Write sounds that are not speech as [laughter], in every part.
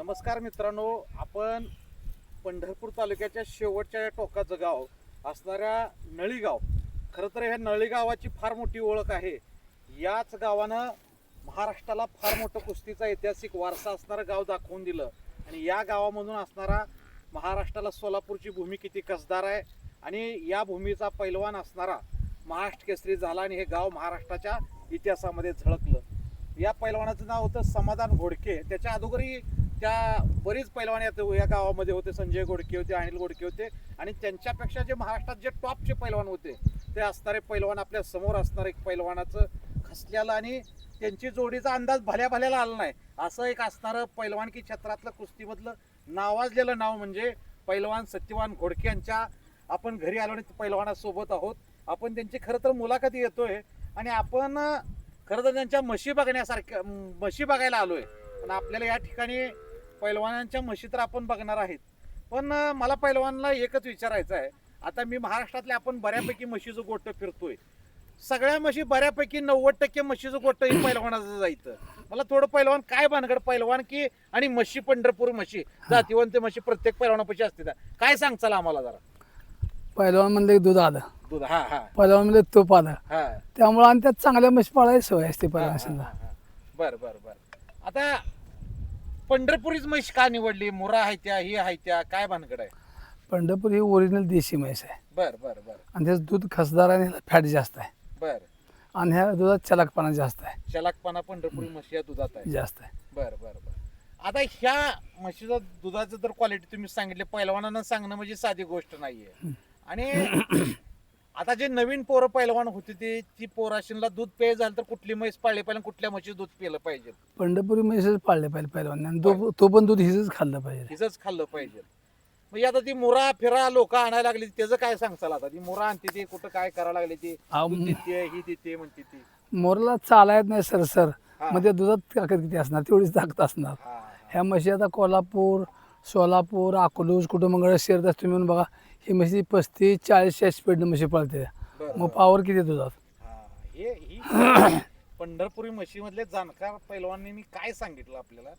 नमस्कार मित्रांनो आपण पंढरपूर तालुक्याच्या शेवटच्या या टोकाचं गाव असणाऱ्या नळीगाव. खरं तर ह्या नळीगावाची फार मोठी ओळख आहे. याच गावानं महाराष्ट्राला फार मोठं कुस्तीचा ऐतिहासिक वारसा असणारं गाव दाखवून दिलं. आणि या गावामधून असणारा महाराष्ट्राला सोलापूरची भूमी किती कसदार आहे आणि या भूमीचा पैलवान असणारा महाराष्ट्र केसरी झाला आणि हे गाव महाराष्ट्राच्या इतिहासामध्ये झळकलं. या पैलवानाचं नाव होतं समाधान घोडके. त्याच्या अगोदरही त्या बरीच पैलवान यात या गावामध्ये होते. संजय गोडके होते अनिल गोडके होते. आणि त्यांच्यापेक्षा जे महाराष्ट्रात जे टॉपचे पैलवान होते ते असणारे पैलवान आपल्यासमोर असणारे एक पैलवानाचं खसल्याला आणि त्यांची जोडीचा अंदाज भल्या भल्याला आला नाही. असं एक असणारं पैलवानकी क्षेत्रातलं कुस्तीमधलं नावाजलेलं नाव म्हणजे पैलवान सत्यवान घोडके यांच्या आपण घरी आलो आणि पैलवानासोबत आहोत. आपण त्यांची खरं तर मुलाखती येतोय आणि आपण खरं तर त्यांच्या म्हशी बघण्यासारख्या म्हशी बघायला आलोय. पण आपल्याला या ठिकाणी पैलवानांच्या म्हशी तर आपण बघणार आहेत. पण मला पैलवानला एकच विचारायचं आहे. आता मी महाराष्ट्रातल्या आपण बऱ्यापैकी म्हशीचं गोट फिरतोय. सगळ्या म्हशी बऱ्यापैकी नव्वद टक्के म्हशीचं गोट ही पैलवानाचं जायचं. मला थोडं पैलवान काय भानगड पैलवान की आणि म्हशी पंढरपूर म्हशी जातीवंत म्हशी प्रत्येक पैलवानापाशी असते. काय सांगचाल आम्हाला जरा? पहिलवान म्हणलं की दूध आलं. दूध हा हा. पहिलवान म्हणलं की तूप आलं. हा. त्यामुळं आणि त्यात चांगल्या म्हशी पाळायची सवय असते हा. बर बर बर. आता पंढरपुरीच म्हैस का निवडली? मुरा आहे त्या ही आहे त्या काय भानगड आहे? पंढरपूर ही ओरिजिनल देशी म्हैस आहे. बर बर बर. आणि त्याचं दूध खसदार आणि फॅट जास्त आहे. बर. आणि ह्या दुधात चलाकपणा जास्त आहे. शलाकपाना पंढरपुरी म्हशी या दुधात आहे. जास्त आहे. बर बर बर. आता ह्या म्हशीचं दुधाचं जर क्वालिटी तुम्ही सांगितले पहिलवानांना सांगणं म्हणजे साधी गोष्ट नाहीये. आणि आता जे नवीन पोरं पहिलवान होती ती ती पोराशीला दूध पेय झालं तर कुठली म्हैस पाळली पाहिजे आणि कुठल्या म्हशीचं दूध पिलं पाहिजे? पंढरपुरी म्हैसच पाळले पाहिजे पहिलवान आणि तो तो पण दूध हिजच खाल्लं पाहिजे. हिचंच खाल्लं पाहिजे. म्हणजे आता ती मुरा फिरा लोक आणायला लागली त्याचं काय सांगचाल आता? ती मुरा आणते ती कुठं काय करायला लागली ती? दूध देते ही देते म्हणते ती. मोरला चालायत नाही सर सर. हा. मग त्या दुधात ताकद किती असणार? तेवढीच ताकद असणार. हा. ह्या म्हशी आता कोल्हापूर सोलापूर अकलूज कुठं मंगळ शहरात असतो म्हणून बघा ही म्हशी पस्तीस चाळीसच्या स्पीडनं म्हशी पळते. मग. पॉवर किती दुधात हा, [coughs] पंढरपुरी म्हशीमधले जाणकार पैलवानांनी काय सांगितलं आपल्याला?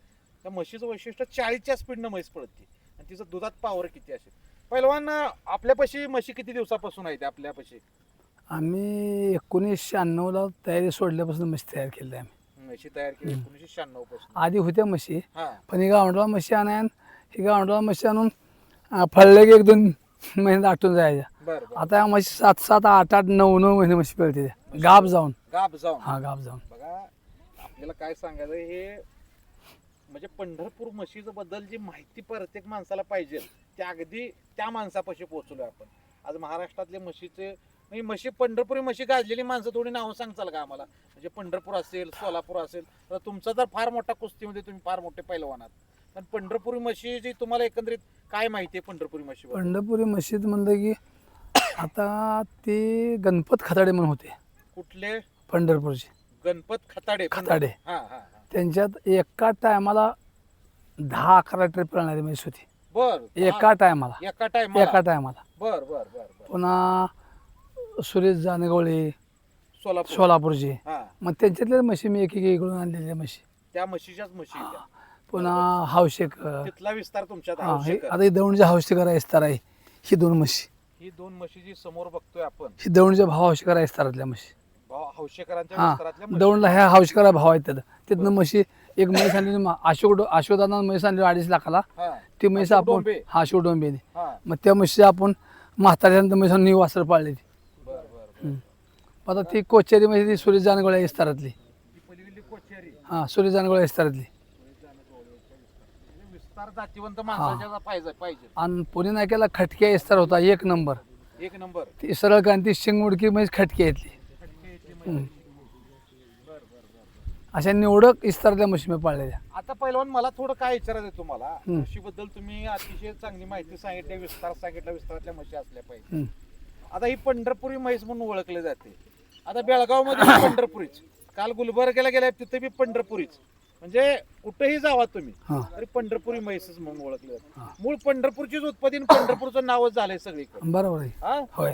त्या म्हशीचं वैशिष्ट्य चाळीसच्या स्पीडनं म्हैस पळते. आणि तिचं दुधात पावर किती असेल? पैलवान आपल्यापाशी म्हशी किती दिवसापासून आहेत आपल्यापाशी? आम्ही एकोणीसशे शहाण्णवला तयारी सोडल्यापासून म्हशी तयार केली आम्ही. म्हशी तयार केली एकोणीसशे शहाण्णवपासून. आधी होत्या म्हशी हा. पण ही गावंडला म्हशी आणायन ही गावंडला म्हशी आणून फळले की एक दोन [laughs] महिन्यात आटून जायच्या बर बर. आता या म्हशी सात सात आठ आठ नऊ नऊ महिने म्हशी पळते त्या. गाब जाऊन. गाब जाऊन. हा गाब जाऊन. बघा आपल्याला काय सांगायचं हे म्हणजे पंढरपूर म्हशीचं बद्दल जी माहिती प्रत्येक माणसाला पाहिजे त्या अगदी त्या माणसापाशी पोहोचलोय आपण. आज महाराष्ट्रातले म्हशीचे म्हणजे म्हशी पंढरपुरी म्हशी गाजलेली माणसं थोडी नावं सांगचाल का आम्हाला? म्हणजे पंढरपूर असेल सोलापूर असेल तर तुमचा तर फार मोठा कुस्तीमध्ये तुम्ही फार मोठे पैलवान आहात. पण पंढरपुरी म्हशी तुम्हाला एकंदरीत काय माहिती आहे पंढरपुरी म्हशी पंढरपुरी मशीद म्हणलं की आता ते गणपत खताडे म्हणून होते. कुठले? पंढरपूरचे. गणपत खताडे. खताडे. हा हा हा. त्यांच्यात एका टायमाला दहा अकरा ट्रिप राहणारी म्हैस होती. बर एका टायमाला. एका टाइम एका टायमाला. बर बर बर बर. पुन्हा सुरेश जानगवळे सोलापूर. सोलापूरचे. हा. मग त्यांच्यातल्या म्हशी मी एक एक इकडून आणलेल्या म्हशी. त्या म्हशीच्याच म्हशी आहेत त्या. पुन्हा हावशेकर. तिथला विस्तार तुमच्यात हा हे आवश्यक आहे. आता ही दौंडच्या हावशेकर आहे इस्तार आहे ही दोन म्हशी. ही दोन म्हशी जी समोर बघतोय आपण. ही दौंडच्या भाव हावशेकर आहे इस्तारातल्या म्हशी. भाव हौशेकरांच्या हा विस्तारातल्या म्हशी. दौंडला ह्या हावशेकर भाव आहेत त्यात. तिथनं म्हशी एक म्हैस आणली मा- अशोक डो- अशोकदाना म्हैस आणली अडीच लाखाला. हा, ती म्हैस अशोक आपण डोंबे. हा शिवडोंबेने हा. मग त्या म्हशी आपण म्हाताऱ्यानंतर म्हैस न्यू वासर पाळली ती. बर, बर, बर. हम्म. आता ती कोचेरी म्हैस ती सुरेश जानगोळे आहे इस्तारातली ही पलीकडली कोचेरी. हा सुरेश जानगोळे इस्तारातली. म्हणजे जातीवंत माणसाच्या पाहिजे पाहिजे. आणि पुणे नाक्याला खटक्या इस्तार होता एक नंबर. एक नंबर. ती सरळ क्रांती शिंगमुडकी म्हैस खटकी येतली. खडके इथली म्हशी. बर, बर, बर, बर. अशा निवडक इस्तारल्या म्हशी मी पाळलेल्या. आता पहिलवान मला थोडं काय विचारायचं आहे तुम्हाला? हम्म. म्हशीबद्दल तुम्ही अतिशय चांगली माहिती सांगितली विस्तार सांगितला विस्तारातल्या म्हशी असल्या पाहिजे. हम्म. आता ही पंढरपुरी म्हैस म्हणून ओळखले जाते. आता बेळगावमध्ये [coughs] पंढरपुरीच. काल गुलबर्गेला गेल्या तिथे बी पंढरपुरीच. म्हणजे कुठेही जावा तुम्ही हा. तरी पंढरपुरी म्हैसच म्हणून ओळखले जाते. मूळ पंढरपूरचीच उत्पादन पंढरपूरचं नावच झालंय सगळीकडे. बरोबर आहे. हा? होय.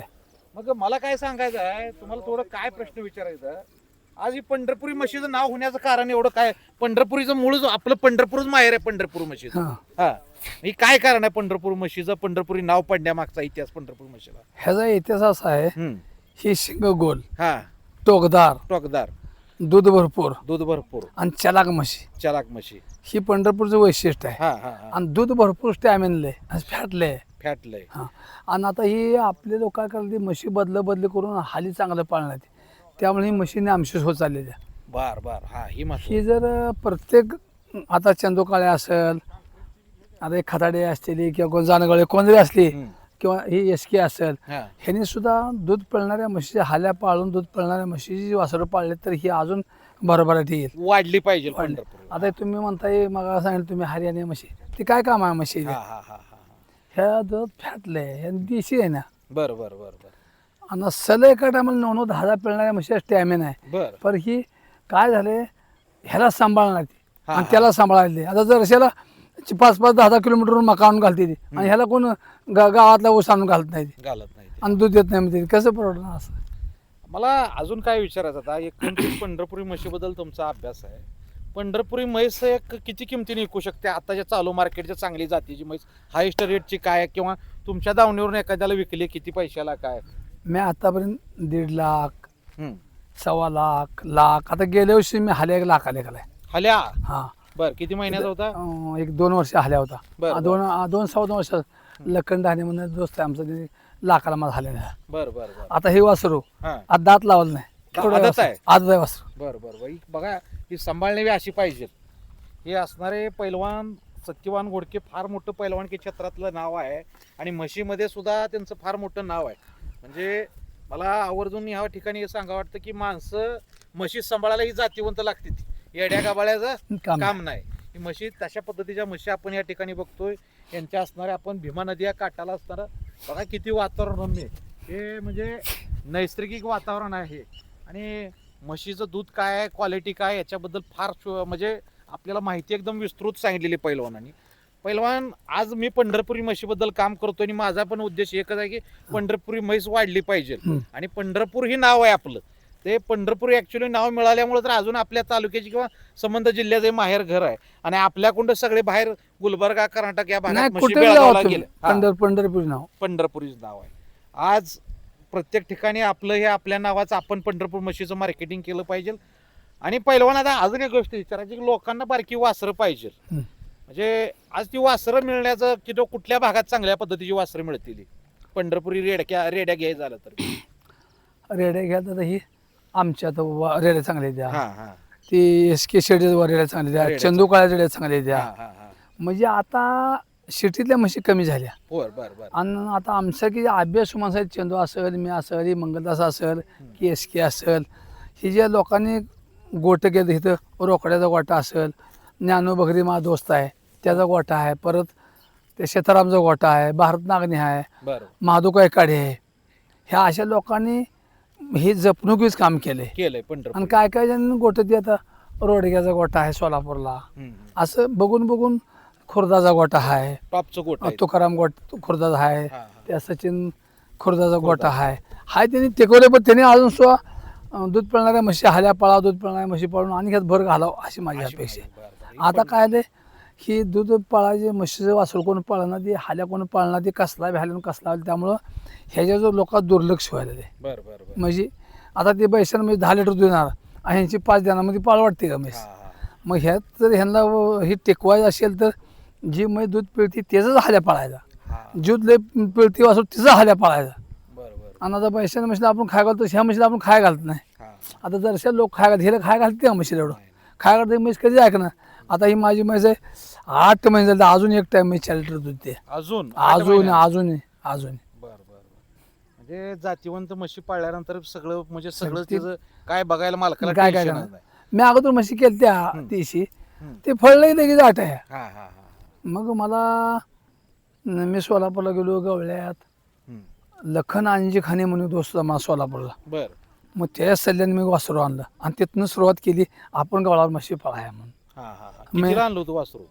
मग मला काय सांगायचं आहे तुम्हाला थोडं काय प्रश्न विचारायचा? आज ही पंढरपुरी म्हशीचं नाव होण्याचं कारण एवढं काय? पंढरपुरीचं मूळच आपलं पंढरपूरच माहेर आहे पंढरपूर म्हशीचं. हां. हा. ही काय कारण आहे पंढरपूर म्हशीचं? पंढरपुरी नाव पडण्यामागचा इतिहास पंढरपूर म्हशीला. ह्याचा इतिहास असा आहे हम्म. ही शिंग गोल हा. टोकदार. टोकदार. दूध भरपूर. दूध भरपूर. आणि चलाक म्हशी. चलाक म्हशी. ही पंढरपूरचं वैशिष्ट्य आहे. हा हा हा. आणि दूध भरपूर स्टॅमिनले फॅटले फॅटलंय हां. आणि आता ही आपले लोक काय करतात म्हशी बदल बदल करून हाली चांगलं पाळण्यात त्यामुळे ही म्हशीने आमशीच होत चाललेल्या बर बर. हा ही महत्त्व ही जर प्रत्येक आता चंदोकाळे असेल आता एक खताडे असलेली किंवा कोण जानगळे कोण जरी असली हम्म. किंवा ही एस के असेल हा. ह्यांनी सुद्धा दूध पळणाऱ्या म्हशीच्या हाल्या पाळून दूध पळणाऱ्या म्हशीची वासरं पाळले तर ही अजून भरभराटी येईल. वाढली पाहिजे. पंढरपूर. आता तुम्ही म्हणताय मग सांगितलं तुम्ही हरियाणा म्हशी. ती काय काम आहे म्हशी? हा हा हा हा. ह्या दूध फॅटले ह्या देशी आहे ना. बर बर बर बर. आणि सलग एका टायमाला नऊ नऊ दहा दहा पिळणाऱ्या म्हशी स्टॅमिना आहे. बर. पण ही काय झाले ह्याला सांभाळणार ती. हा, आणि हा. त्याला सांभाळायला आता जर अशाला पाच पाच दहा दहा किलोमीटरवरून मका आणून घालते ती. आणि ह्याला कोण गा- गावातला ऊस आणून घालत नाही ती. घालत नाही ते. आणि दूध देत नाही म्हणते कसं परवडणार असं? मला अजून काय विचारायचं आता एकोणतीस पंढरपुरी म्हशीबद्दल तुमचा अभ्यास आहे. पंढरपुरी म्हैस एक किती किमतीने विकू शकते? आताच्या चालू मार्केटच्या चांगली जातीची म्हैस हायेस्ट रेटची काय आहे? किंवा तुमच्या दावणीवरून एखाद्याला विकली किती पैशाला काय? मी आतापर्यंत दीड लाख हम्म. सव्वा लाख लाख. आता गेल्या वर्षी मी हाल्या एक लाख आले गेलाय हल्या? हा. बर किती महिन्याचा होता? अं, एक दोन वर्ष हाल्या होता बरं, आ, दोन आ, दोन सव्वा दोन वर्ष लखंड हाने म्हणून दोस्त आहे आमचा ते लाखाला माझा झालेला आहे. बर बर बर. आता हे वासरू हा. आता दात लावलं नाही. दा- थोडं आदत वासरू. आहे? आदत आहे वासरू. बर बर बाई. बघा ही सांभाळणे अशी पाहिजे. हे असणारे पैलवान सत्यवान घोडके फार मोठं पैलवानकी क्षेत्रातलं नाव आहे. आणि म्हशीमध्ये सुद्धा त्यांचं फार मोठं नाव आहे. म्हणजे मला आवर्जून ह्या ठिकाणी हे सांगा वाटतं की माणसं म्हशी सांभाळायला ही जातीवंत लागते येड्या गाबाळ्याचं काम काम नाही. ही म्हशी तशा पद्धतीच्या म्हशी आपण या ठिकाणी बघतोय. यांच्या असणाऱ्या आपण भीमा नदी या काठाला असणारं बघा किती वातावरण रम्य. हे म्हणजे नैसर्गिक वातावरण आहे. आणि म्हशीचं दूध काय आहे क्वालिटी काय याच्याबद्दल फार शो- म्हणजे आपल्याला माहिती एकदम विस्तृत सांगितलेली पैलवानांनी पैलवान आज मी पंढरपुरी म्हशीबद्दल काम करतोय आणि माझा पण उद्देश एकच आहे की पंढरपुरी म्हैस वाढली पाहिजे. आणि पंढरपूर ही नाव आहे आपलं. ते पंढरपूर ऍक्च्युली नाव मिळाल्यामुळे तर अजून आपल्या तालुक्याची किंवा संबंध जिल्ह्याचे माहेर घर आहे. आणि आपल्याकडं सगळे बाहेर गुलबर्गा कर्नाटक या भागात नाही म्हशी कुठे बेळगावला जाऊ गेले हा, पंढर पंढरपूर नाव. पंढरपुरीच नाव आहे. आज प्रत्येक ठिकाणी आपलं हे आपल्या नावाचं आपण पंढरपूर म्हशीचं मार्केटिंग केलं पाहिजे. आणि पहिलवान आता अजून एक गोष्ट विचारायची की लोकांना बारकी वासरं पाहिजे. म्हणजे आज ती वासरं मिळण्याचं की तो कुठल्या भागात चांगल्या पद्धतीची वासरं मिळतील? पंढरपुरी रेडक्या रेड्या घ्याय झालं तर. रेड्या घ्या तर ही आमच्या आता वा- रेड्या चांगल्या द्या. हा हा. ती एस के शेडच्या रेड्या चांगल्या द्या रेड्या चंदू काळ्या रेड्या चांगल्या द्या. हा म्हणजे आता सिटीतल्या म्हशी कमी झाल्या. बर बर बर. आणि आता आमचं की अभ्यास माणसं चंदू असेल मी असेल मंगलदास असेल की एस के असेल ही ज्या लोकांनी गोटं केलं इथं रोकड्याचा गोटा असेल ज्ञानो बघरी मा दोस्त आहे त्याचा गोटा आहे परत ते शेतारामचा गोटा आहे भारत नागणे आहे बर महादू आहे. ह्या अशा लोकांनी हे जपणुकीच काम केलंय केलंय पंढरपूर आणि काय काय जण गोट ते आता रोडग्याचा गोटा आहे सोलापूरला हम्म. असं बघून बघून खुर्दाचा गोटा आहे टॉपचं गोट आहे. तुकाराम गोट खुर्दाचा आहे हा, हा. त्या सचिन खुर्दाचा गोटा आहे हाय त्यांनी टेकवले पण त्यांनी अजून सुद्धा अं, दूध पिळणाऱ्या म्हशी हाल्या पळा दूध पिळणाऱ्या म्हशी पळून आणि ह्यात भर घालावं अशी माझी अशी अपेक्षा आहे माहिती. बरं, बरं. आता काय आले ही दूध पळायचे म्हशीचं वासरू कोण पळणार ती हाल्या कोण पळणार ती कसला बी हाल्यानं कसला. त्यामुळं ह्याच्या जो लोकात दुर्लक्ष व्हायला ते बर बर बर म्हणजे आता ते बैसांमध्ये दहा लिटर दूध देणार आणि ह्यांची पाच ती पाळ वाटते का म्हैस. मग ह्यात जर ह्यांना हे टेकवायचं असेल तर जी म्हैस दूध पिळती त्याचाच हाल्या पाळायचा. दूध लय पिळती वासरू तिचा हाल्या पाळायचा आणि आता पैशाने म्हशीला आपण खाय घालतो ह्या म्हशीला आपण खाय घालत नाही. आता जरशा लोक खाय घालत ह्याला खाय घालते का म्हशीला एवढं. खाय घालते म्हैस कधी ऐकणार आता ही माझी म्हैस आहे आठ महिने झाले अजून एक टाइम म्हैस चार लिटर दूध ते अजून? आठ अजून महिन्यात? अजून अजून. बर बर बर. म्हणजे जातीवंत म्हशी पाळल्यानंतर सगळं म्हणजे सगळं ते- तिचं काय बघायला मालकाला काय काय करणार? नाही. मी अगोदर म्हशी केली त्या. दिवशी हम्म. ते फळलंही लगेच आठ आहे. हा हा हा. मग मला न- मी सोलापूरला गेलो गवळ्यात. हम्म. लखन अंजी खाणे म्हणून दोस्त होता मला सोलापूरला. बर. मग त्या सल्ल्याने मी वासरू आणलं. आणि तिथनं सुरुवात केली आपण गवळावर म्हशी पळाया म्हणून. हा हा हा. मी- कितीला आणलं होतं वासरू?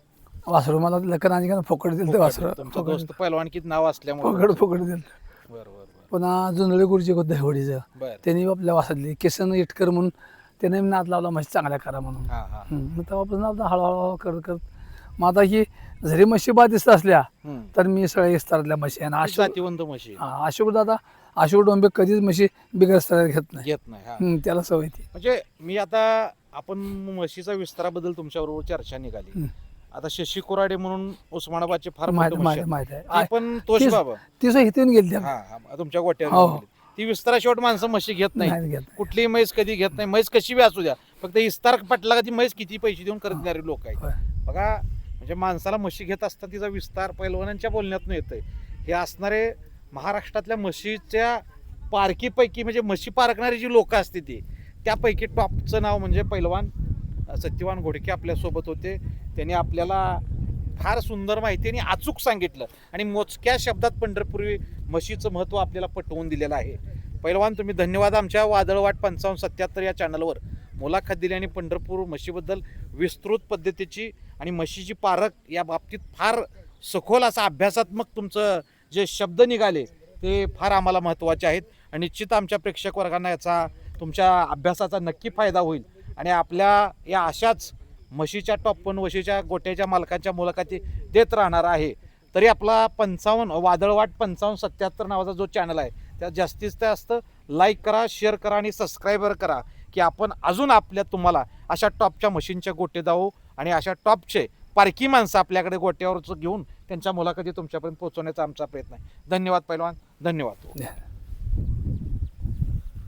वासरू मला लखन अंजी खाने फुकट दिलं ते वासरू. तुमचं फुकट दोस्त पैलवानकीत नाव असल्यामुळे फुकट फुकट दिलं. बर बर बर. पुन्हा जुंदळे गुरुजी होतं दहिवडीचं. बर. त्यांनी आपल्या वासातली किसन इटकर म्हणून त्याने नाद लावला म्हशी चांगल्या करा म्हणून. हा हा हम्म. मग तेव्हापासून आपलं हळूहळू करत करत. मग आता ही जरी म्हशी बाद दिसत असल्या हम्म. तर मी सगळ्या इस्तारातल्या म्हशी आहे आणि अशोक जातीवंत म्हशी? अशोक दादा अशोक डोंबे कधीच म्हशी बिगर स्तरात घेत नाही. घेत नाही हा. हम्म, त्याला सवय ती. म्हणजे मी आता आपण म्हशीचा विस्ताराबद्दल तुमच्याबरोबर चर्चा निघाली. आता शशी कोराडे म्हणून उस्मानाबादचे फार माहीत. आहे पण तोच तीच- बाबा ती सुद्धा इथून गेली हा हा तुमच्या गोट्यावर हो. गेली. ती विस्तारा शेवट माणसं म्हशी घेत नाही कुठलीही म्हैस कधी घेत नाही म्हैस कशी बी असू द्या फक्त इस्तार पटला का ती म्हैस किती पैसे देऊन करत देणारे लोक आहेत. बघा म्हणजे माणसाला म्हशी घेत असताना तिचा विस्तार पैलवानांच्या बोलण्यातून येतोय हे असणारे महाराष्ट्रातल्या म्हशीच्या पारखीपैकी म्हणजे म्हशी पारखणारी जी लोक असते ती त्यापैकी टॉपचं नाव म्हणजे पैलवान सत्यवान घोडके आपल्यासोबत होते. त्यांनी आपल्याला फार सुंदर माहिती आणि अचूक सांगितलं. आणि मोजक्या शब्दात पंढरपुरी म्हशीचं महत्त्व आपल्याला पटवून दिलेलं आहे. पैलवान तुम्ही धन्यवाद. आमच्या वादळवाट पंचावन्न सत्याहत्तर या चॅनलवर मुलाखत दिली आणि पंढरपूर म्हशीबद्दल विस्तृत पद्धतीची आणि म्हशीची पारख या बाबतीत फार सखोल असा अभ्यासात्मक तुमचं जे शब्द निघाले ते फार आम्हाला महत्त्वाचे आहेत. आणि निश्चित आमच्या प्रेक्षक वर्गांना याचा तुमच्या अभ्यासाचा नक्की फायदा होईल. आणि आपल्या या अशाच म्हशीच्या टॉप पण म्हशीच्या गोट्याच्या मालकांच्या मुलाखती देत राहणार आहे. तरी आपला पंचावन्न वादळवाट पंचावन्न सत्याहत्तर नावाचा जो चॅनल आहे त्यात जास्तीत जास्त लाईक करा शेअर करा आणि सबस्क्राईबर करा की आपण अजून आपल्या तुम्हाला अशा टॉपच्या मशीनच्या गोटे जाऊ आणि अशा टॉपचे पारखी माणसं आपल्याकडे गोट्यावरच घेऊन त्यांच्या मुलाखती तुमच्यापर्यंत पोहोचवण्याचा आमचा प्रयत्न आहे. धन्यवाद पैलवान. धन्यवाद. Yeah.